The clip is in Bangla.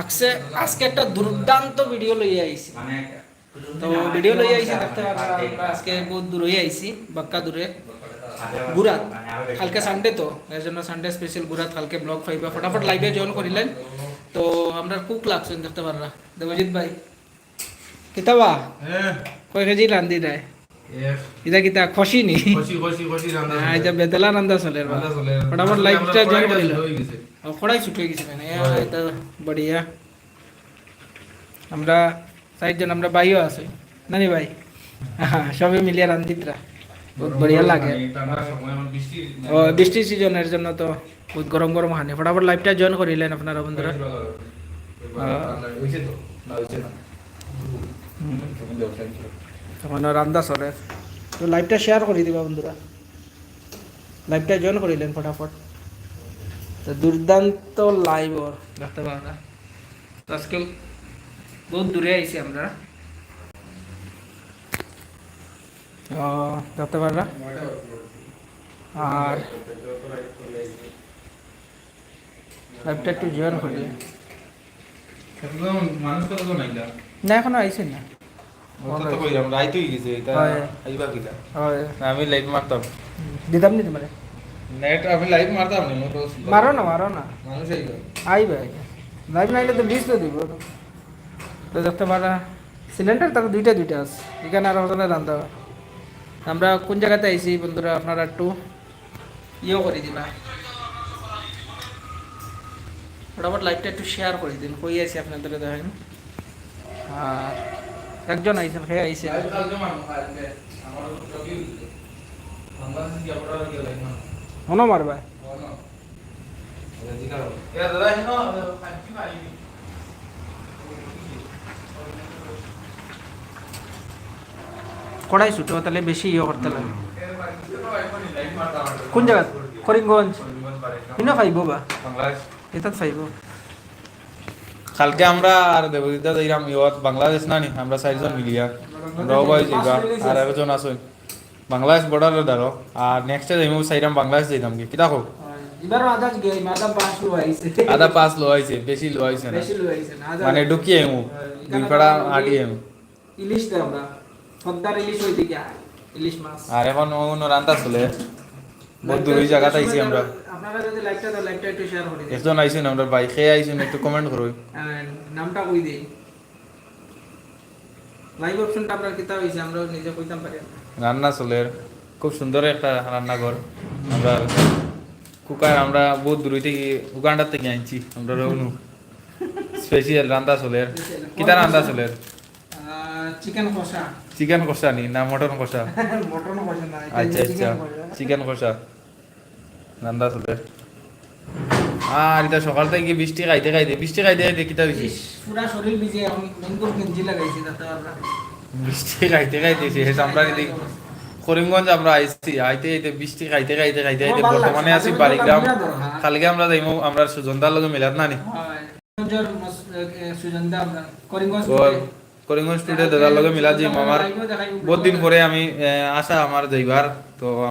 আজকে আজকে একটা দুর্দান্ত ভিডিও লই আইছি। মানে তো ভিডিও লই আইছি দেখতে আমরা আজকে বহুত দূর হয়ে আইছি বাক্কা দূরে। গুরাত কালকে সানডে তো এর জন্য সানডে স্পেশাল গুরাত কালকে ব্লগ পাইবা ফটাফট লাইভে জয়েন করিলেন। তো আমরা কুক লাগছেন দেখতে পাররা। দেবজিৎ ভাই। কিতাবা? কয় কেজি রান্ধি দেয়? ইটা কিতা খসি নি? খুশি খুশি খুশি রান্না হ্যাঁ এটা বেতলা রান্ধা চলে রান্না চলে ফটাফট লাইভটা জয়েন খড়াই ছুটে গেছে। মানে। এটা বড়িয়া আমরা চারজন আমরা ভাইও আছে। নানি ভাই? হ্যাঁ সবাই মিলিয়ে রান্ধিতরা বহুত বড়িয়া লাগে। ও বৃষ্টির সিজনের জন্য তো বহুত গরম গরম হানি। ফটাফট লাইভটা জয়েন করিলেন আপনারা বন্ধুরা হইছে তো না হইছে না? তখন রান্দা চলে। তো লাইভটা শেয়ার করে দিবা বন্ধুরা। লাইভটা জয়েন করিলেন ফটাফট। তো দুর্দান্ত লাইভ ওর দেখতে পারা তো আজকে বহুত দূরে আইছি আমরা। দেখতে পারা আর লাইভটা একটু জয়েন করি। মানুষ তো? নাইলা না এখনও আইছেন না। আমি লাইভ মারতাম। দিতাম নি তোমারে? নেট আমি লাইভ মারতাম না মারো না মারো না। মানুষ আইবা। লাইভ নাইলে তো বিষ তো দিব। তো দেখতে পারা সিলিন্ডার তার দুইটা দুইটা আছে। এখানে আর রান্ধা। আমরা কোন জায়গাতে আইছি বন্ধুরা আপনারা একটু ইয়েও করে দিবা। ফটাফট লাইভটা একটু শেয়ার করে দিন। কই আছি আপনাদের দেখেন। আর একজন আইছেন খেয়ে মারবো মারবো মারবা দাদা হেনো ভাই। কড়াই ছুটো তাহলে বেশি ইয়ে করতে লাগে। কোন জায়গা? করিমগঞ্জ। কিনা ফাইব বা? এটা ফাইব কালকে আমরা আর দেবদিতা যাইরাম ইয়ত বাংলাদেশ না নি আমরা চারজন মিলিয়া। আমরাও ভাই যাইবা আর একজন আছেন বাংলাদেশ বর্ডারের দ্বারা আর নেক্সটে যাইমু চাইরাম বাংলাদেশ যাইতাম কি কিতা হোক আদা গিয়ে লো আইছে আধা পাঁচ লো আইছে বেশি লো আইছে না। মানে ঢুকিয়ে আইমু দুই পাড়া আটি আইমু ইলিশ দে আমরা। সদ্দার ইলিশ হই দিকে ইলিশ মাছ। আর এখন অন্য রান্তা চলে। ওই জায়গাতে আইছি আমরা। আপনারা যদি লাইকটা লাইকটা একটু শেয়ার করে দিন। একজন আইছেন আমরা বাইকে আইছেন একটু কমেন্ট করুন। নামটা কই দেই? লাইভ অপশনটা আপনার কিতা হইছে? আমরা নিজে কইতাম পারি। রান্না চলে। খুব সুন্দর একটা রান্নাঘর। আমরা কুকার আমরা বহুত দূর থেকে উগান্ডার থেকে আনছি। আমরা রৌনু। স্পেশাল রান্না চলে। কিতা রান্না চলে? চিকেন কষা। চিকেন কষা নি না মটন কষা? মটন কষা না আচ্ছা আচ্ছা। চিকেন কষা। রান্না চলে আর এটা সকাল থেকে বৃষ্টি খাইতে খাইতে বৃষ্টি খাইতে খাইতে কিতা হয়েছে ইস, পুরা শরীর ভিজে এখন মেঙ্গুর গেঞ্জি লাগাইছি তাতে বৃষ্টি খাইতে খাইতে শেষ আমরা এদিক করিমগঞ্জ আমরা আইছি আইতে আইতে বৃষ্টি খাইতে খাইতে খাইতে খাইতে বর্তমানে আছি বিরাট দরকার। কালকে আমরা যাইমু আমরা সুজনদার লগে মিলাত হয়। আমরা করিমগঞ্জ স্টুডিও দাদার লগে মিলাত আমার বহুত দিন পরে আমি আশা আমার যাইবার তো